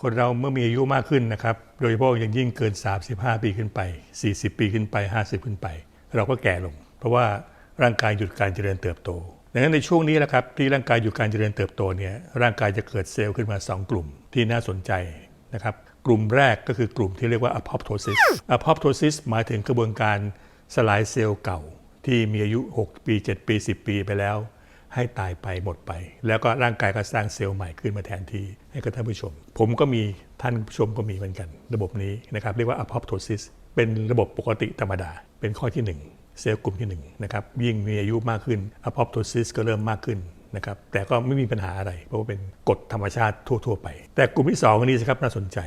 คนเราเมื่อมีอายุมากขึ้นนะครับ โดยเฉพาะอย่างยิ่งเกิน 35 ปีขึ้นไป 40 ปีขึ้นไป 50 ขึ้นไป เราก็แก่ลง เพราะว่าร่างกายหยุดการเจริญเติบโต ดังนั้นในช่วงนี้แหละครับที่ร่างกายหยุดการเจริญเติบโตเนี่ยร่างกายจะเกิดเซลล์ขึ้นมา 2 กลุ่มที่น่าสนใจนะครับกลุ่มแรกก็คือกลุ่มที่เรียกว่า apoptosis apoptosis หมายถึงกระบวนการสลายเซลล์เก่า ที่มีอายุ 6 ปี 7 ปี 10 ปีไปแล้ว ให้ตายไปหมดไป แล้วก็ร่างกายก็สร้างเซลล์ใหม่ขึ้นมาแทนที่ให้กับท่านผู้ชม ผมก็มีท่านผู้ชมก็มีเหมือนกัน ระบบนี้นะครับเรียกว่า apoptosis เป็นระบบปกติธรรมดา เป็นข้อที่ 1 เซลล์กลุ่มที่1นะครับยิ่งมีอายุมากขึ้น apoptosis ก็เริ่มมากขึ้นนะครับแต่ก็ไม่มีปัญหาอะไร เพราะว่าเป็นกฎธรรมชาติทั่ว ๆ ไป แต่กลุ่มที่2อันนี้สิครับน่าสนใจ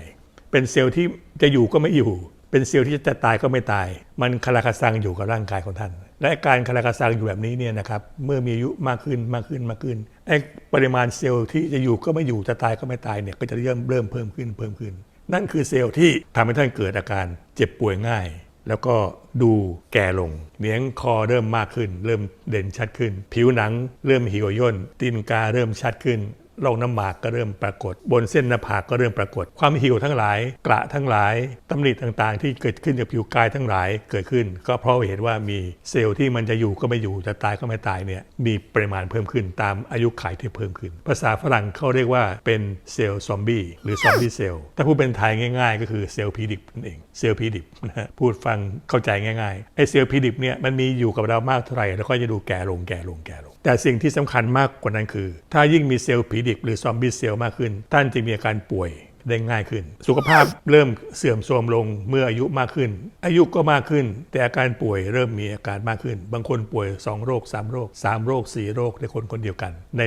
เป็นเซลล์ที่จะอยู่ก็ไม่อยู่ เป็นเซลล์ที่จะตายก็ไม่ตาย มันคาราคาซังอยู่กับร่างกายของท่าน และการคาราคาซังอยู่แบบนี้เนี่ยนะครับเมื่อมีอายุมากขึ้นมากขึ้นมากขึ้นไอ้ปริมาณเซลล์ที่จะอยู่ก็ไม่อยู่จะตายก็ไม่ตายเนี่ยก็จะเริ่มเริ่มเพิ่มขึ้นเพิ่มขึ้น นั่นคือเซลล์ที่ทำให้ท่านเกิดอาการเจ็บป่วยง่าย แล้วก็ดูแก่ลงเนียงคอเริ่มมากขึ้น เริ่มเด่นชัดขึ้น ผิวหนังเริ่มเหี่ยวย่นตีนกาเริ่มชัดขึ้น ร่องน้ำหมากก็เริ่มปรากฏ บนเส้นหน้าผากก็เริ่มปรากฏ ความหิวทั้งหลาย กระทั้งหลายตำหนิต่างๆ ที่เกิดขึ้นจากผิวกายทั้งหลายเกิดขึ้น ก็เพราะเห็นว่ามีเซลล์ที่มันจะอยู่ก็ไม่อยู่จะตายก็ไม่ตายเนี่ยมีปริมาณเพิ่มขึ้นตามอายุขัยที่เพิ่มขึ้น ภาษาฝรั่งเขาเรียกว่าเป็นเซลล์ซอมบี้หรือซอมบี้เซลล์ถ้าพูดเป็นไทยง่าย ๆ ก็คือเซลล์พีดิบนั่นเองเซลล์พีดิบนะฮะพูดฟังเข้าใจง่ายๆไอ้เซลล์พีดิบเนี่ยมันมีอยู่กับเรามากเท่าไหร่แล้วก็จะดูแก่ลงแก่ลงแก่ลง แต่สิ่งที่สำคัญมากกว่านั้นคือ ถ้ายิ่งมีเซลล์ผีดิบหรือซอมบี้เซลล์มากขึ้น ท่านจะมีอาการป่วย ได้ง่ายขึ้น สุขภาพเริ่มเสื่อมโทรมลงเมื่ออายุมากขึ้น อายุก็มากขึ้น แต่อาการป่วยเริ่มมีอาการมากขึ้น บางคนป่วย 2 โรค 3 โรค 3 โรค 4 โรคในคนคนเดียวกัน ใน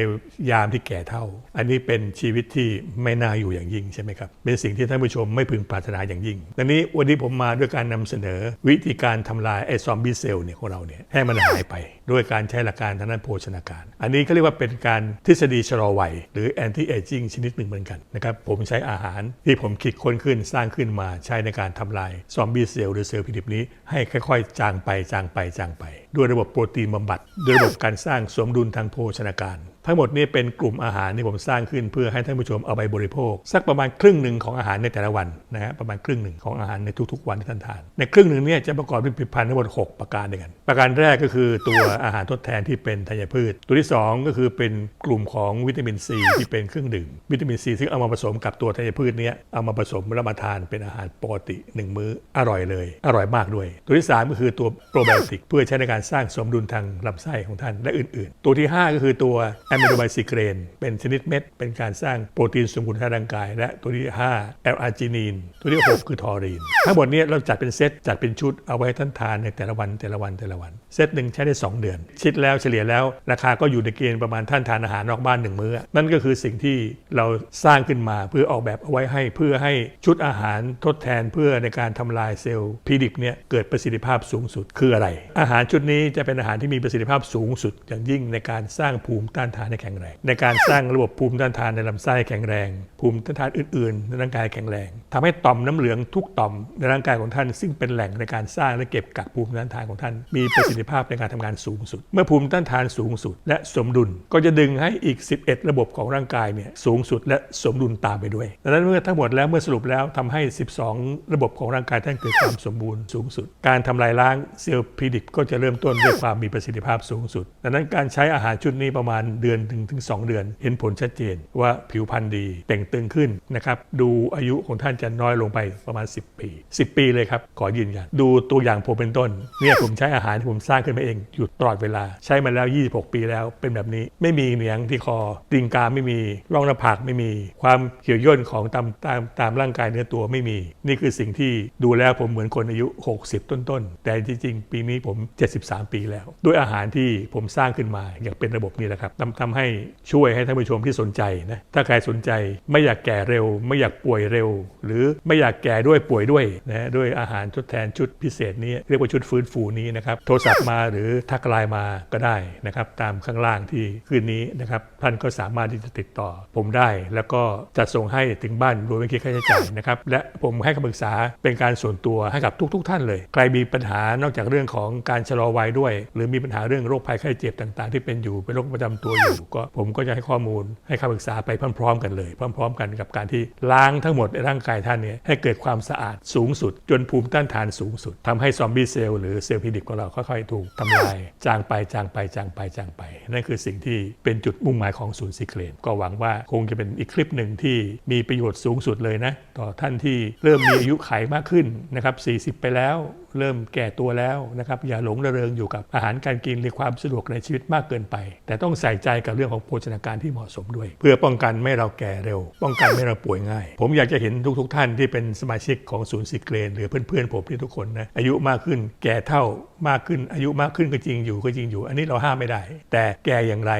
ยามที่แก่เท่า อันนี้เป็นชีวิตที่ไม่น่าอยู่อย่างยิ่งใช่ไหมครับเป็นสิ่งที่ท่านผู้ชมไม่พึงปรารถนาอย่างยิ่งดังนี้วันนี้ผมมาด้วยการนำเสนอวิธีการทำลายไอซอมบี้เซลล์เนี่ยของเราเนี่ยให้มันหายไปด้วยการใช้หลักการทางด้านโภชนาการ อันนี้เขาเรียกว่าเป็นการทฤษฎีชะลอวัยหรือ anti aging ชนิดหนึ่งเหมือนกันนะครับผมใช้อาหารที่ผมคิดค้นขึ้นสร้างขึ้นมาใช้ในการทำลายซอมบี้เซลล์หรือเซลล์ผิดิบนี้ให้ค่อยๆ จางไปจางไปจางไป ด้วยระบบโปรตีนบำบัด ด้วยระบบการสร้างสมดุลทางโภชนาการทั้งหมดนี้เป็นกลุ่มอาหารที่ผมสร้างขึ้นเพื่อให้ท่านผู้ชมเอาไปบริโภค สักประมาณครึ่งหนึ่งของอาหารในแต่ละวันนะฮะประมาณครึ่งหนึ่งของอาหารในทุกๆ วันที่ท่านทาน ในครึ่งหนึ่งเนี่ยจะประกอบด้วยผลิตภัณฑ์ทั้งหมด6ประการด้วยกัน ประการแรกก็คือตัวอาหารทดแทนที่เป็นธัญพืช ตัวที่ 2 ก็คือเป็นกลุ่มของวิตามินซีที่เป็นเครื่องดื่ม วิตามินซีซึ่งเอามาผสมกับตัวธัญพืชเนี้ยเอามาผสมรับประทานเป็นอาหารปกติ 1 มื้ออร่อยเลย อร่อยมากด้วย ตัวที่ 3 ก็คือตัวโปรไบโอติกเพื่อใช้ในการสร้างสมดุลทางลำไส้ของท่านและอื่น ๆ ตัวที่ 5 ก็คือตัวแอมิโนไบซิเกรนเป็นชนิดเม็ด เป็นการสร้างโปรตีนสมบูรณ์ทางร่างกาย และตัวที่ 5 แอลอาร์จินีน ตัวที่ 6 คือทอรีน ทั้งหมดนี้เราจัดเป็นเซต จัดเป็นชุดเอาไว้ท่านทานในแต่ละวันแต่ละวันแต่ละวัน เซตหนึ่งใช้ได้ 2 เดือนคิดแล้วเฉลี่ยแล้วราคาก็อยู่ในเกณฑ์ประมาณท่านทานอาหารนอกบ้านหนึ่งมื้อ นั่นก็คือสิ่งที่เราสร้างขึ้นมาเพื่อออกแบบเอาไว้ให้ เพื่อให้ชุดอาหารทดแทนเพื่อในการทำลายเซลล์พีดิบเนี่ยเกิดประสิทธิภาพสูงสุดคืออะไร อาหารชุดนี้จะเป็นอาหารที่มีประสิทธิภาพสูงสุด อย่างยิ่งในการสร้างภูมิต้านทานให้แข็งแรง ในการสร้างระบบภูมิต้านทานในลำไส้แข็งแรง ภูมิต้านทานอื่น ๆ ในร่างกายแข็งแรงทำให้ต่อมน้ำเหลืองทุกต่อมในร่างกายของท่าน ซึ่งเป็นแหล่งในการสร้างและเก็บกักภูมิต้านทานของท่าน มีประสิทธิภาพในการทำงานสูงสุด เมื่อภูมิต้านทานสูงสุด และสมดุลก็จะดึงให้อีก 11 ระบบของร่างกายเนี่ยสูงสุดและสมดุลตามไปด้วยดังนั้นเมื่อทั้งหมดแล้วเมื่อสรุปแล้วทำให้ 12 ระบบของร่างกายท่านเกิดความสมบูรณ์สูงสุด การทำลายล้างเซลล์พีดิบก็จะเริ่มต้นด้วยความมีประสิทธิภาพสูงสุด ดังนั้นการใช้อาหารชุดนี้ประมาณเดือนือนถึงถึง 2 เดือน เห็นผลชัดเจนว่าผิวพรรณดีเต่งตึงขึ้นนะครับดูอายุของท่านจะน้อยลงไปประมาณ 10 ปี 10 ปีเลยครับขอยืนยันดูตัวอย่างผมเป็นต้นเนี่ยผมใช้อาหารที่ผมสร้างขึ้นมาเองอยู่ตลอดเวลา ใช้มาแล้ว 26 ปีแล้วเป็นแบบนี้ไม่มีเหนียงที่คอตีนกาไม่มีร่องหน้าผากไม่มี ความเหี่ยวย่นของตามตามตามร่างกายเนื้อตัวไม่มี นี่คือสิ่งที่ดูแล้วผมเหมือนคนอายุ 60 ต้นๆแต่จริงๆ ปีนี้ผม 73 ปีแล้ว ด้วยอาหารที่ผมสร้างขึ้นมาอย่างเป็นระบบนี้แหละครับทำทำให้ช่วยให้ท่านผู้ชมที่สนใจนะถ้าใครสนใจไม่อยากแก่เร็ว ไม่อยากป่วยเร็ว หรือไม่อยากแก่ด้วยป่วยด้วยนะด้วยอาหารทดแทนชุดพิเศษนี้ เรียกว่าชุดฟื้นฟูนี้นะครับโทรศัพท์มาหรือทักไลน์มาก็ได้นะครับตามข้างล่างที่คืนนี้นะครับ ท่านก็สามารถที่จะติดต่อ ผมได้ แล้วก็จะส่งให้ถึงบ้านโดยไม่คิดค่าใช้จ่ายนะครับ และผมให้คำปรึกษาเป็นการส่วนตัวให้กับทุกๆท่านเลย ใครมีปัญหานอกจากเรื่องของการชะลอวัยด้วย หรือมีปัญหาเรื่องโรคภัยไข้เจ็บต่างๆ ที่เป็นอยู่เป็นโรคประจำตัวอยู่ ก็ผมก็จะให้ข้อมูลให้คำปรึกษาไปพร้อม ๆ กันเลย พร้อม ๆ กันกับการที่ล้างทั้งหมดในร่างกายท่านเนี่ยให้เกิดความสะอาดสูงสุด จนภูมิต้านทานสูงสุดทำให้ซอมบี้เซลล์หรือเซลล์พิดิบของเราค่อยๆถูกทำลายจางไปจางไปจางไปจางไปนั่นคือสิ่งที่เป็นจุดมุ่งหมายของศูนย์ซีเคลนก็หวังว่าคงจะเป็นอีกคลิปหนึ่งที่มีประโยชน์สูงสุดเลยนะ ต่อท่านที่เริ่มมีอายุไขมากขึ้นนะครับ40 ไปแล้วเริ่มแก่ตัวแล้วนะครับอย่าหลงระเริงอยู่กับอาหารการกินหรือความสะดวกในชีวิตมากเกินไป แต่ต้องใส่ใจกับเรื่องของโภชนาการที่เหมาะสมด้วย เพื่อป้องกันไม่เราแก่เร็ว ป้องกันไม่เราป่วยง่าย ผมอยากจะเห็นทุกๆทท่านที่เป็นสมาชิกของศูนย์สิเกรนหรือเพื่อนๆผมที่ทุกคนนะอายุมากขึ้น แก่เท่ามากขึ้นอายุมากขึ้นก็จริงอยู่ก็จริงอยู่ อันนี้เราห้ามไม่ได้ แต่แก่อย่างไร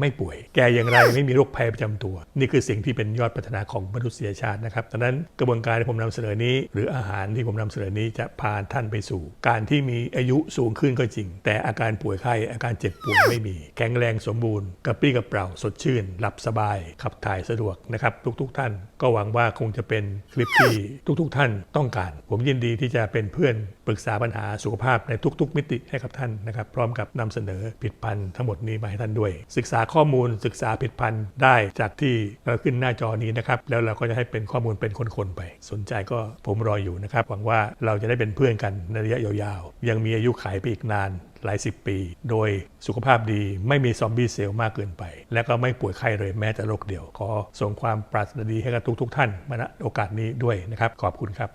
ไม่ป่วย แก่อย่างไรไม่มีโรคภัยประจำตัว นี่คือสิ่งที่เป็นยอดพัฒนาของมนุษยชาตินะครับดังนั้นกระบวนการที่ผมนำเสนอนี้ หรืออาหารที่ผมนำเสนอนี้จะพาท่านไปสู่ การที่มีอายุสูงขึ้นก็จริง แต่อาการป่วยไข้อาการเจ็บป่วยไม่มี แข็งแรงสมบูรณ์กระปรี้กระเปร่าสดชื่น หลับสบาย ขับถ่ายสะดวกนะครับทุกๆทท่าน ก็หวังว่าคงจะเป็นคลิปที่ทุกๆท่านต้องการ ผมยินดีที่จะเป็นเพื่อน ปรึกษาปัญหาสุขภาพในทุก ๆ มิติให้กับท่านนะครับ พร้อมกับนำเสนอผลิดพันธ์ทั้งหมดนี้มาให้ท่านด้วย ศึกษาข้อมูลศึกษาผลิดพันธ์ได้จากที่เราขึ้นหน้าจอนี้นะครับแล้วเราก็จะให้เป็นข้อมูลเป็นคน ๆ ไป สนใจก็ผมรออยู่นะครับหวังว่าเราจะได้เป็นเพื่อนกันในระยะยาวๆ ยังมีอายุขัยไปอีกนานหลายสิบปี โดยสุขภาพดีไม่มีซอมบี้เซลล์มากเกินไป และก็ไม่ป่วยไข้เลยแม้แต่โรคเดียว ขอส่งความปรารถนาดีให้กับทุกๆท่านมาณโอกาสนี้ด้วยนะครับ ขอบคุณครับ